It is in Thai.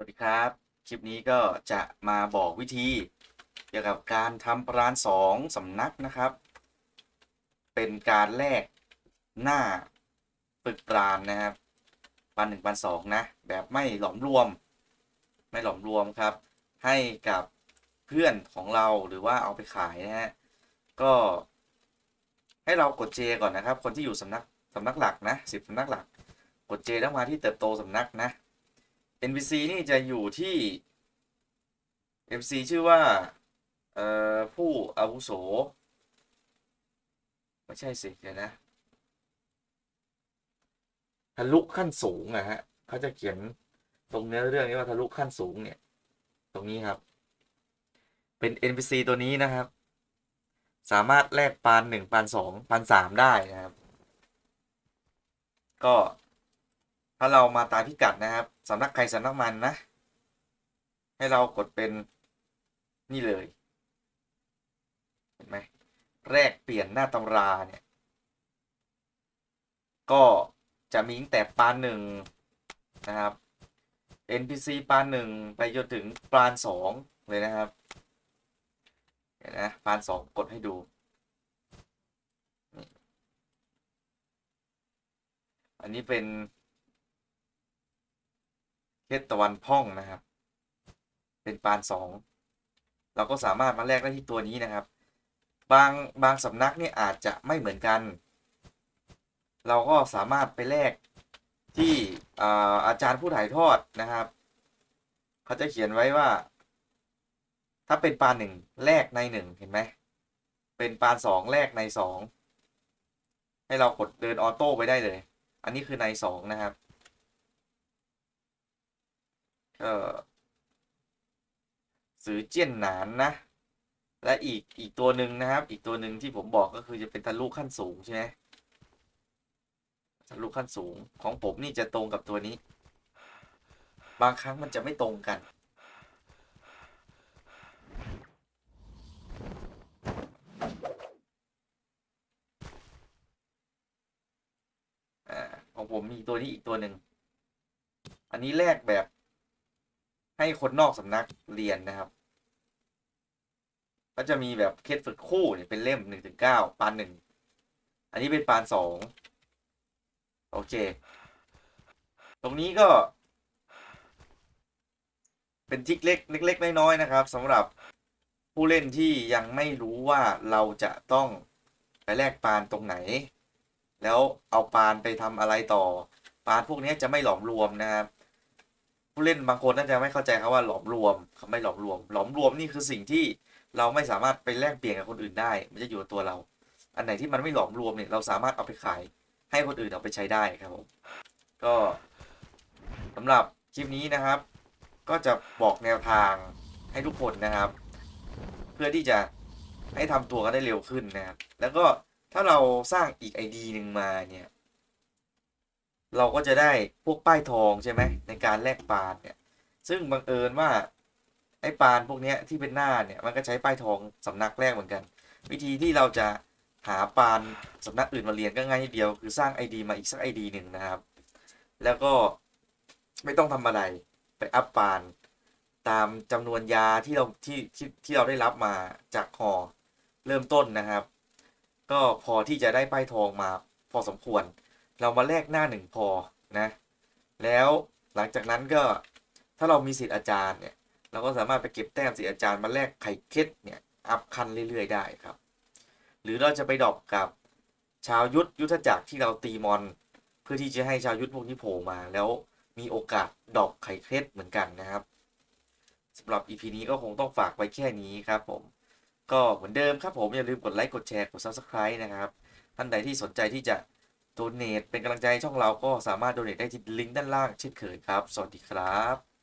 สวัสดีครับ คลิปนี้ก็จะมาบอกวิธี เกี่ยวกับการทำปราณสองสำนักนะครับ เป็นการแลกหน้าฝึกปราณนะครับปันหนึ่งปันสองนะ แบบไม่หลอมรวม ไม่หลอมรวมครับ ให้กับเพื่อนของเราหรือว่าเอาไปขายนะฮะก็ ให้เรากดเจก่อนนะครับ คนที่อยู่สำนักสำนักหลักนะสิบสำนักหลัก กดเจแล้วมาที่เติบโตสำนักนะ NPC นี่จะอยู่ที่ NPC ชื่อว่า เอ่อ ผู้อาวุโส ไม่ใช่สิ เดี๋ยวนะทะลุขั้นสูงอะฮะเขาจะเขียนตรงเนื้อเรื่องนี้ว่าทะลุขั้นสูงเนี่ย ตรงนี้ครับ เป็น NPC ตัวนี้นะครับ สามารถแลกปานหนึ่งปานสองปานสามได้นะครับ ก็ ถ้าเรามาตามพิกัดนะครับสำนักใครสำนักมันนะ ให้เรากดเป็นนี่เลย เห็นไหมแรกเปลี่ยนหน้าตำราเนี่ย ก็จะมีตั้งแต่ปานหนึ่งนะครับ NPC ปานหนึ่งไปจนถึงปานสองเลยนะครับเห็นนะปานสองกดให้ดู อันนี้เป็น เพชรตะวันพ่องนะครับ เป็นปานสองเราก็สามารถมาแลกได้ที่ตัวนี้นะครับ บางบางสำนักเนี่ยอาจจะไม่เหมือนกัน เราก็สามารถไปแลกที่อาอาจารย์ผู้ถ่ายทอดนะครับ เขาจะเขียนไว้ว่า ถ้าเป็นปานหนึ่งแลกในหนึ่งเห็นไหมเป็นปานสองแลกในสองให้เรากดเดินออโต้ไปได้เลย อันนี้คือในสองนะครับ ก็สือเจี้ยนหนานนะ และอีกอีกตัวหนึ่งนะครับ อีกตัวหนึ่งที่ผมบอกก็คือจะเป็นทะลุขั้นสูงใช่ไหมทะลุขั้นสูงของผมนี่จะตรงกับตัวนี้ บางครั้งมันจะไม่ตรงกันอ่าของผมมีตัวนี้อีกตัวหนึ่ง อันนี้แลกแบบ ให้คนนอกสำนักเรียนนะครับ ก็จะมีแบบเคสฝึกคู่เนี่ยเป็นเล่มหนึ่งถึงเก้าปานหนึ่งอันนี้เป็นปานสองโอเค ตรงนี้ก็ เป็นทิกเล็กเล็ก ๆ น้อยๆนะครับสำหรับผู้เล่นที่ยังไม่รู้ว่าเราจะต้องไปแลกปานตรงไหน แล้วเอาปานไปทำอะไรต่อ ปานพวกนี้จะไม่หลอมรวมนะครับ ผู้เล่นบางคนน่าจะไม่เข้าใจครับว่าหลอมรวมคำไม่หลอมรวม หลอมรวมนี่คือสิ่งที่เราไม่สามารถไปแลกเปลี่ยนกับคนอื่นได้ มันจะอยู่กับตัวเรา อันไหนที่มันไม่หลอมรวมเนี่ยเราสามารถเอาไปขาย ให้คนอื่นเอาไปใช้ได้ครับผมก็สำหรับคลิปนี้นะครับ ก็จะบอกแนวทางให้ทุกคนนะครับ เพื่อที่จะให้ทำตัวกันได้เร็วขึ้นนะครับแล้วก็ถ้าเราสร้างอีก ID หนึ่งมาเนี่ย เราก็จะได้พวกป้ายทองใช่ไหมในการแลกปานเนี่ย ซึ่งบังเอิญว่าไอ้ปานพวกเนี้ยที่เป็นหน้าเนี่ยมันก็ใช้ป้ายทองสำนักแรกเหมือนกัน วิธีที่เราจะหาปานสำนักอื่นมาเรียนก็ง่ายนิดเดียว คือสร้าง ID มาอีกสัก ID หนึ่งนะครับ แล้วก็ไม่ต้องทำอะไรไปอัพปานตามจำนวนยาที่เราที่ที่ที่เราได้รับมาจากหอเริ่มต้นนะครับ ก็พอที่จะได้ป้ายทองมาพอสมควร เรามาแลกหน้าหนึ่งพอนะ แล้วหลังจากนั้นก็ถ้าเรามีสิทธิ์อาจารย์เนี่ย เราก็สามารถไปเก็บแต้มสิทธิ์อาจารย์มาแลกไข่เค็ดเนี่ยอัพคันเรื่อยๆได้ครับ หรือเราจะไปดอปกับชาวยุทธยุทธจักรที่เราตีมอน เพื่อที่จะให้ชาวยุทธพวกนี้โผล่มา แล้วมีโอกาสดอปไข่เค็ดเหมือนกันนะครับสำหรับ EP นี้ก็คงต้องฝากไว้แค่นี้ครับผม ก็เหมือนเดิมครับผมอย่าลืมกดไลค์กดแชร์กด Subscribe นะครับ ท่านใดที่สนใจที่จะ โดเนทเป็นกำลังใจให้ช่องเราก็สามารถโดเนทได้ที่ลิงก์ด้านล่างเช่นเคยครับ สวัสดีครับ